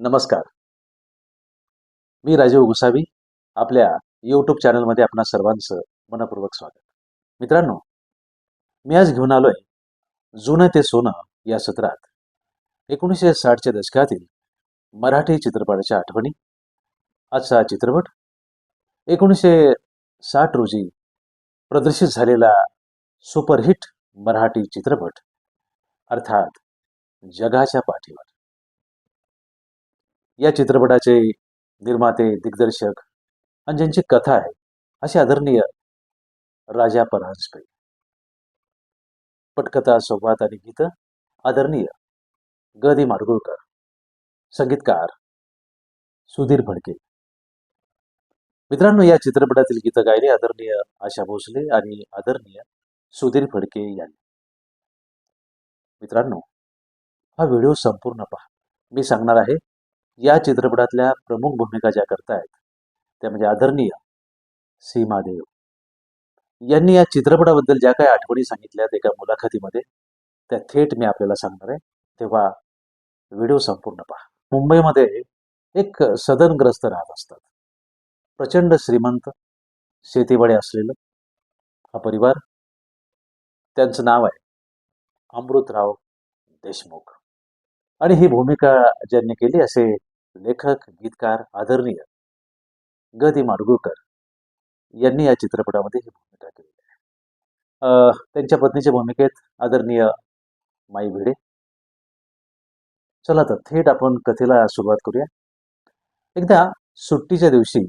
नमस्कार. मी राजीव गुसावी आपल्या यूट्यूब चॅनलमध्ये आपणा सर्वांचं मनपूर्वक स्वागत. मित्रांनो मी आज घेऊन आलोय जुनं ते सोनं या सत्रात. एकोणीसशे साठच्या दशकातील मराठी चित्रपटाच्या आठवणी आजचा चित्रपट एकोणीसशे साठ रोजी प्रदर्शित झालेला सुपरहिट मराठी चित्रपट अर्थात जगाच्या पाठीवर. या चित्रपटाचे निर्माते दिग्दर्शक आणि ज्यांची कथा आहे असे आदरणीय राजा परांजपे. पटकथा संवाद आणि गीत आदरणीय ग माडगुळकर. संगीतकार सुधीर फडके. मित्रांनो या चित्रपटातील गीतं गायले आदरणीय आशा भोसले आणि आदरणीय सुधीर फडके यांनी. मित्रांनो हा व्हिडिओ संपूर्ण पहा. मी सांगणार आहे या चित्रपटातल्या प्रमुख भूमिका ज्या करतायत त्या म्हणजे आदरणीय सीमादेव यांनी या चित्रपटाबद्दल ज्या काही आठवणी सांगितल्यात एका मुलाखतीमध्ये त्या थेट मी आपल्याला सांगणार आहे. तेव्हा व्हिडिओ संपूर्ण पहा. मुंबईमध्ये एक सदनग्रस्त राहत असतात. प्रचंड श्रीमंत शेतीवाडे असलेलं हा परिवार. त्यांचं नाव आहे अमृतराव देशमुख. आणि ही भूमिका ज्यांनी केली असे लेखक गीतकार आदरणीय ग दि माडगुळकर यांनी या चित्रपटामध्ये ही भूमिका केली आहे. त्यांच्या पत्नीच्या भूमिकेत आदरणीय माई भिडे. चला तर थेट आपण कथेला सुरुवात करूया. एकदा सुट्टीच्या दिवशी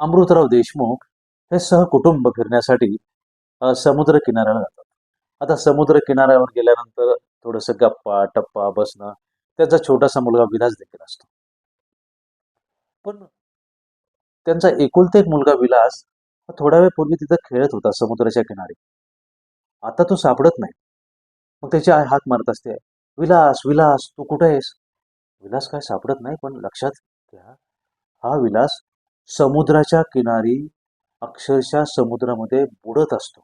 अमृतराव देशमुख हे सहकुटुंब फिरण्यासाठी समुद्र किनाऱ्याला जातात. आता समुद्र किनाऱ्यावर गेल्यानंतर थोडंसं गप्पा टप्पा बसणं त्याचा छोटासा मुलगा विलास देखील असतो. पण त्यांचा एकुलता एक मुलगा विलास हा थोडा वेळ पूर्वी तिथं खेळत होता समुद्राच्या किनारी. आता तो सापडत नाही. मग त्याची आई हाक मारत असते. विलास विलास तू कुठे आहेस? विलास काय सापडत नाही पण लक्षात घ्या. हा विलास समुद्राच्या किनारी अक्षरशः समुद्रामध्ये बुडत असतो.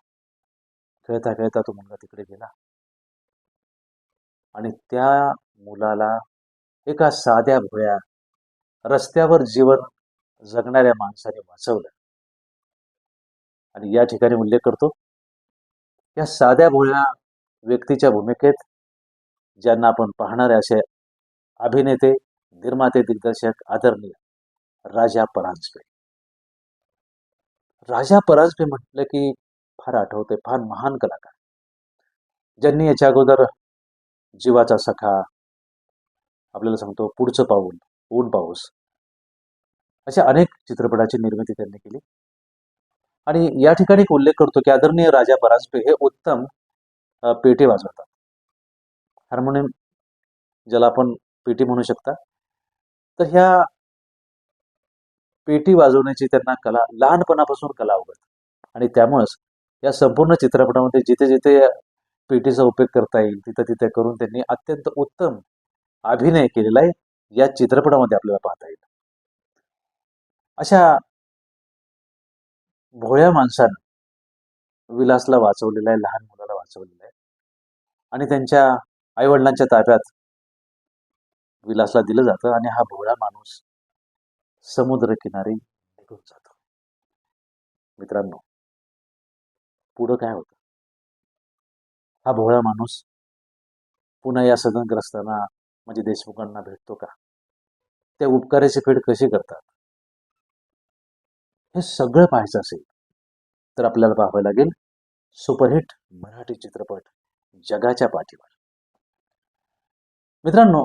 खेळता खेळता तो मुलगा तिकडे गेला. आणि त्या मुलाला एका साध्या भोळ्या रस्त्यावर जीवन जगणाऱ्या माणसाने वाचवलं. आणि या ठिकाणी उल्लेख करतो या साध्या भोळ्या व्यक्तीच्या भूमिकेत ज्यांना आपण पाहणारे असे अभिनेते निर्माते दिग्दर्शक आदरणीय राजा परांजपे. राजा परांजपे म्हटलं की फार आठवते फार महान कलाकार. ज्यांनी याच्या अगोदर जीवाचा सखा आपल्याला सांगतो पुढचं पाऊल ऊन पाऊस. अशा अनेक चित्रपटाची निर्मिती त्यांनी केली. आणि या ठिकाणी एक उल्लेख करतो की आदरणीय राजा परांजपे हे उत्तम पेटी वाजवतात. हार्मोनियम ज्याला आपण पेटी म्हणू शकता तर ह्या पेटी वाजवण्याची त्यांना कला लहानपणापासून कला अवगत आणि त्यामुळेच या संपूर्ण चित्रपटामध्ये जिथे जिथे पेटीचा उपयोग करता येईल तिथं तिथे करून त्यांनी अत्यंत उत्तम अभिनय केलेला आहे या चित्रपटामध्ये आपल्याला पाहता येईल. अशा भोळ्या माणसानं विलासला वाचवलेलं आहे लहान मुलाला वाचवलेलं आहे. आणि त्यांच्या आईवडिलांच्या ताब्यात विलासला दिलं जातं आणि हा भोळा माणूस समुद्र किनारी निघून जातो. मित्रांनो पुढं काय होतं? हा भोळा माणूस पुन्हा या सदनग्रस्तांना म्हणजे देशमुखांना भेटतो का? त्या उपकाराची फेड कशी करतात? हे सगळं पाहायचं असेल तर आपल्याला पाहावं लागेल सुपरहिट मराठी चित्रपट जगाच्या पाठीवर. मित्रांनो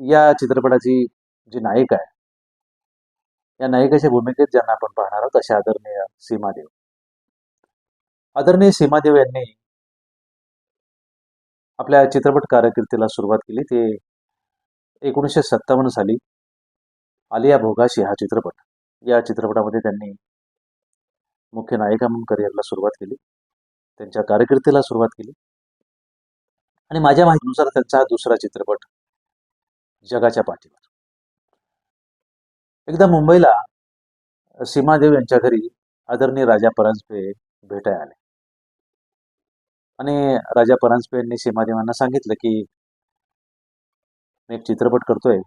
या चित्रपटाची जी नायिका आहे या नायिकेच्या भूमिकेत ज्यांना आपण पाहणार आहोत अशा आदरणीय सीमादेव. आदरणीय सीमादेव यांनी आपल्या चित्रपट कारकिर्दीला सुरुवात केली. ते एकोणीसशे सत्तावन्न साली आलिया भोगाशी हा चित्रपट या चित्रपटामध्ये त्यांनी मुख्य नायिका म्हणून करिअरला सुरुवात केली त्यांच्या कारकिर्दीला सुरुवात केली आणि माझ्या माहितीनुसार त्यांचा हा दुसरा चित्रपट जगाच्या पाठीवर एकदा मुंबईला सीमादेव यांच्या घरी आदरणीय राजा परांजपे भेटायला आले. आणि राजा परांजपे यांनी सीमादेवांना सांगितलं की मी एक चित्रपट करतोय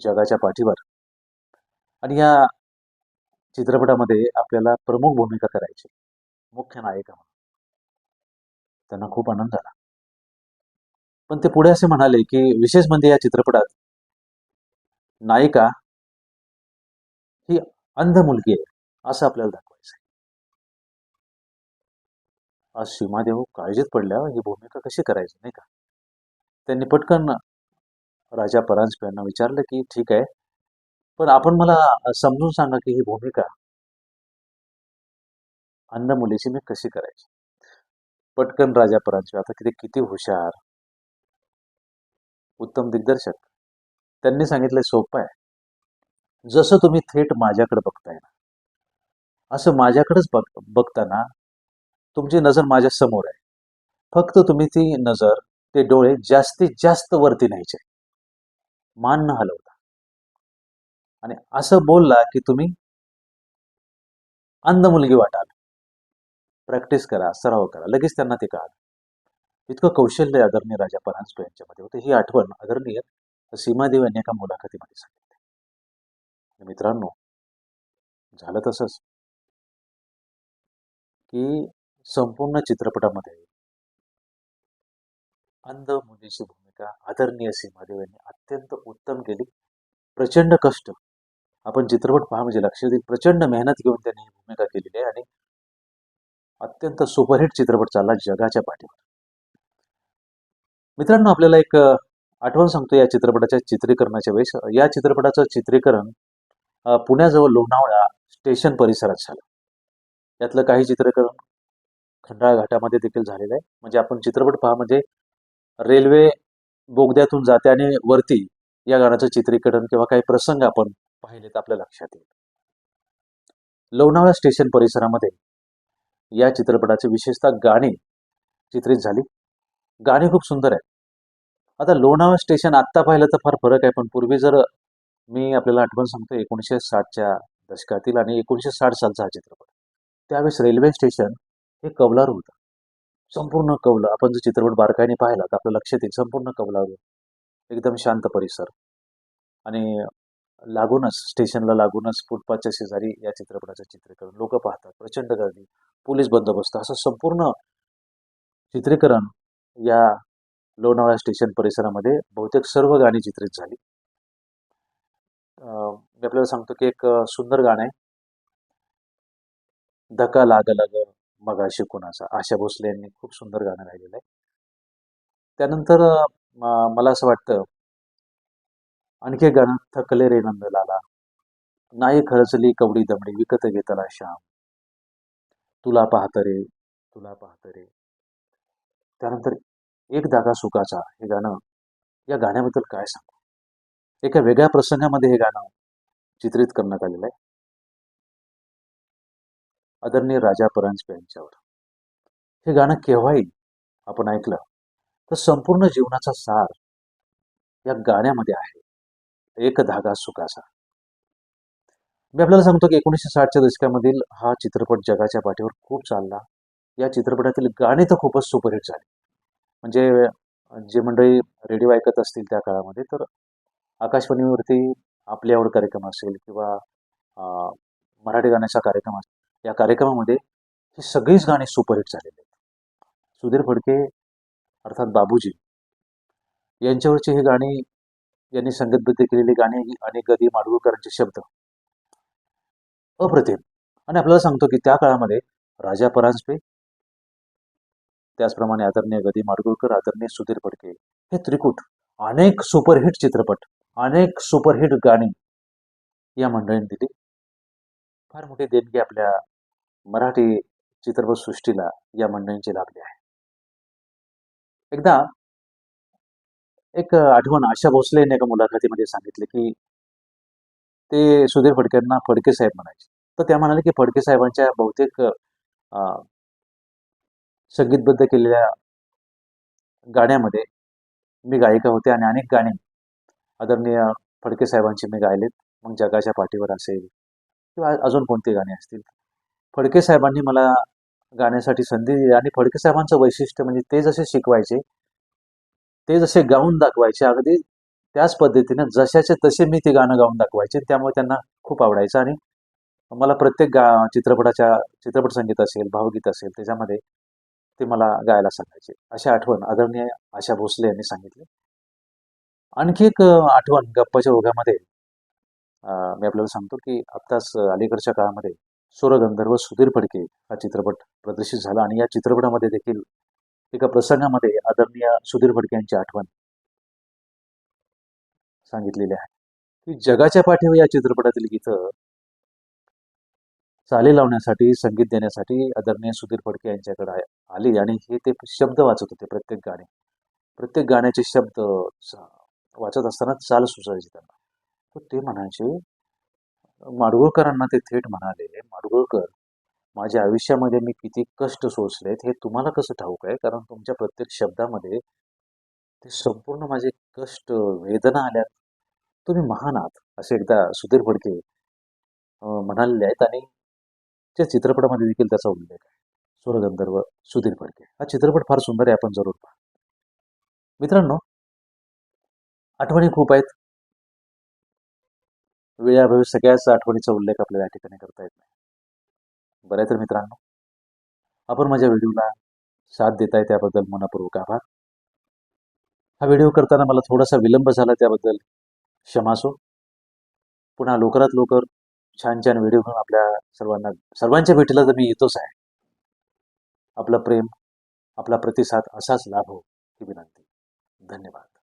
जगाच्या पाठीवर. आणि या चित्रपटामध्ये आपल्याला प्रमुख भूमिका करायची. मुख्य नायिका म्हणून. त्यांना खूप आनंद झाला. पण ते पुढे असे म्हणाले की विशेष म्हणजे या चित्रपटात नायिका ही अंध मुलगी आहे असं आपल्याला दाखवायचं आज सीमादेव काळजीत पडल्या ही भूमिका कशी करायची नाही का? त्यांनी पटकन राजा परांजपे यांना विचारलं की ठीक आहे पण आपण मला समजून सांगा की ही भूमिका अंध मुलीची मी कशी करायची? पटकन राजा परांजपे आता किती किती हुशार उत्तम दिग्दर्शक त्यांनी सांगितलं सोपं आहे. जसं तुम्ही थेट माझ्याकडे बघताय ना असं माझ्याकडेच बघ बघताना तुमची नजर माझ्यासमोर आहे. फक्त तुम्ही ती नजर ते डोळे जास्तीत जास्त वरती न्यायचे. मान न हलवता. आणि असं बोलला की तुम्ही अंध मुलगी वाटाल. प्रॅक्टिस करा सराव करा लगेच त्यांना ते कळालं. इतकं कौशल्य आदरणीय राजा परांजपे यांच्यामध्ये होते. ही आठवण आदरणीय सीमादेव यांनी एका मुलाखतीमध्ये सांगितली. मित्रांनो झालं तसंच. की संपूर्ण चित्रपटामध्ये अंध मुलीची भूमिका आदरणीय सीमादेव यांनी अत्यंत उत्तम केली. प्रचंड कष्ट. आपण चित्रपट पहा म्हणजे लक्ष देईल प्रचंड मेहनत घेऊन त्यांनी ही भूमिका केलेली आहे आणि अत्यंत सुपरहिट चित्रपट चालला जगाच्या पाठीवर मित्रांनो आपल्याला एक आठवण सांगतो या चित्रपटाच्या चित्रीकरणाच्या वेळेस. या चित्रपटाचं चित्रीकरण पुण्याजवळ लोणावळा स्टेशन परिसरात झालं. यातलं काही चित्रीकरण खंडाळा घाटामध्ये देखील झालेलं आहे. म्हणजे आपण चित्रपट पहा म्हणजे रेल्वे बोगद्यातून जाते आणि वरती या गाण्याचं चित्रीकरण किंवा काही प्रसंग आपण पाहिले तर आपल्या लक्षात येईल. लोणावळा स्टेशन परिसरामध्ये या चित्रपटाचे विशेषतः गाणी चित्रित झाली. गाणी खूप सुंदर आहेत. आता लोणावळा स्टेशन आत्ता पाहिलं तर फार फरक आहे पण पूर्वी जर मी आपल्याला आठवण सांगतो एकोणीसशे साठच्या दशकातील आणि एकोणीसशे साठ सालचा हा चित्रपट. त्यावेळेस रेल्वे स्टेशन हे कवलारू होतं. संपूर्ण कौल आपण जर चित्रपट बारकाईने पाहिला तर आपल्या लक्षात येईल संपूर्ण कौलारू एकदम शांत परिसर. आणि लागूनच स्टेशनला लागूनच फुटपाथच्या शेजारी या चित्रपटाचं चित्रीकरण. लोक पाहतात प्रचंड गर्दी पोलीस बंदोबस्त असं संपूर्ण चित्रीकरण या लोणावळा स्टेशन परिसरामध्ये बहुतेक सर्व गाणी चित्रित झाली. मी आपल्याला सांगतो की एक सुंदर गाणं आहे. धक्का लागला लाग मगाशी कुणाचा आशा भोसले यांनी खूप सुंदर गाणं गायलेलं आहे. त्यानंतर मला असं वाटतं आणखी एक गाणं थकले रे नंदलाला नाही खरचली कवडी दमडी विकत घेतला श्याम. तुला पाहत रे तुला पाहत रे. त्यानंतर एक धागा सुखाचा हे गाणं या गाण्याबद्दल काय सांगू? एका वेगळ्या प्रसंगामध्ये हे गाणं चित्रित करण्यात आलेलं आहे. आदरणीय राजा परांजपे यांच्यावर. हे गाणं केव्हाही आपण ऐकलं तर संपूर्ण जीवनाचा सार या गाण्यामध्ये आहे. एक धागा सुखाचा. मी आपल्याला सांगतो की एकोणीसशे साठच्या दशकामधील हा चित्रपट जगाच्या पाठीवर खूप चालला. या चित्रपटातील गाणी तर खूपच सुपरहिट झाले. म्हणजे जे मंडळी रेडिओ ऐकत असतील त्या काळामध्ये तर आकाशवाणीवरती आपली आवड कार्यक्रम असेल किंवा मराठी गाण्याचा कार्यक्रम असेल या कार्यक्रमामध्ये ही सगळीच गाणी सुपरहिट झालेली आहेत. सुधीर फडके अर्थात बाबूजी यांच्यावरची ही गाणी यांनी संगीतबद्ध केलेली गाणी अनेक गदी माडगुळकरांचे शब्द. अप्रतिम. आणि आपल्याला सांगतो की त्या काळामध्ये राजा परांजपे त्याचप्रमाणे आदरणीय गदी माडगुळकर आदरणीय सुधीर फडके हे त्रिकूट अनेक सुपरहिट चित्रपट अनेक सुपरहिट गाणी या मंडळींनी दिली. फार मोठी देणगी आपल्या मराठी चित्रपट सृष्टीला या मंडळींची लाभली आहे. एकदा एक आठवण आशा भोसले यांनी एका मुलाखतीमध्ये सांगितले की ते सुधीर फडकेंना फडके साहेब म्हणायचे. तर त्या म्हणाले की फडके साहेबांच्या बहुतेक अं, संगीतबद्ध केलेल्या गाण्यामध्ये मी गायिका होते आणि अनेक गाणी आदरणीय फडके साहेबांची मी गायलेत. मग जगाच्या पाठीवर असेल किंवा अजून कोणती गाणी असतील? फडके साहेबांनी मला गाण्यासाठी संधी दिली. आणि फडके साहेबांचं वैशिष्ट्य म्हणजे ते जसे शिकवायचे ते जसे गाऊन दाखवायचे अगदी त्याच पद्धतीने जशाचे तसे मी ते गाणं गाऊन दाखवायचे. त्यामुळे त्यांना खूप आवडायचं. आणि मला प्रत्येक गा चित्रपटाच्या चित्रपट संगीत असेल भावगीत असेल त्याच्यामध्ये ते मला गायला सांगायचे. अशी आठवण आदरणीय आशा भोसले यांनी सांगितली. आणखी एक आठवण गप्पाच्या ओघामध्ये मी आपल्याला सांगतो की आत्ताच अलीकडच्या काळामध्ये सूरगंधर्व सुधीर फडके हा चित्रपट प्रदर्शित झाला आणि या चित्रपटामध्ये देखील एका प्रसंगामध्ये आदरणीय सुधीर फडके यांची आठवण सांगितलेली आहे. की जगाच्या पाठीवर या चित्रपटातील गीतं चाली लावण्यासाठी संगीत देण्यासाठी आदरणीय सुधीर फडके यांच्याकडे आली आणि हे ते शब्द वाचत होते प्रत्येक गाणे. प्रत्येक गाण्याचे शब्द वाचत असताना चाल सुचायची त्यांना. तर ते म्हणायचे माडगुळकरांना ते थेट म्हणाले माडगुळकर माझ्या आयुष्यामध्ये मी किती कष्ट सोसलेत हे तुम्हाला कसं ठाऊक आहे? कारण तुमच्या प्रत्येक शब्दामध्ये ते संपूर्ण माझे कष्ट वेदना आल्यात. तुम्ही महान आहात असे एकदा सुधीर फडके म्हणालेले आहेत आणि त्या चित्रपटामध्ये देखील त्याचा उल्लेख आहे. सूरगंधर्व सुधीर फडके. हा चित्रपट फार सुंदर आहे आपण जरूर पहा. मित्रांनो आठवणी खूप आहेत. वेळाभावी सगळ्याच आठवणीचा उल्लेख आपल्याला या ठिकाणी करता येत नाही. बरं तर मित्रांनो आपण माझ्या व्हिडिओला साथ देताय त्याबद्दल मनपूर्वक आभार. हा व्हिडिओ करताना मला थोडासा विलंब झाला त्याबद्दल क्षमासो पुन्हा लवकरात लवकर छान छान व्हिडिओ घेऊन आपल्या सर्वांना सर्वांच्या भेटीला तर मी येतोच आहे. आपलं प्रेम आपला प्रतिसाद असाच लाभ हो ही विनंती. धन्यवाद.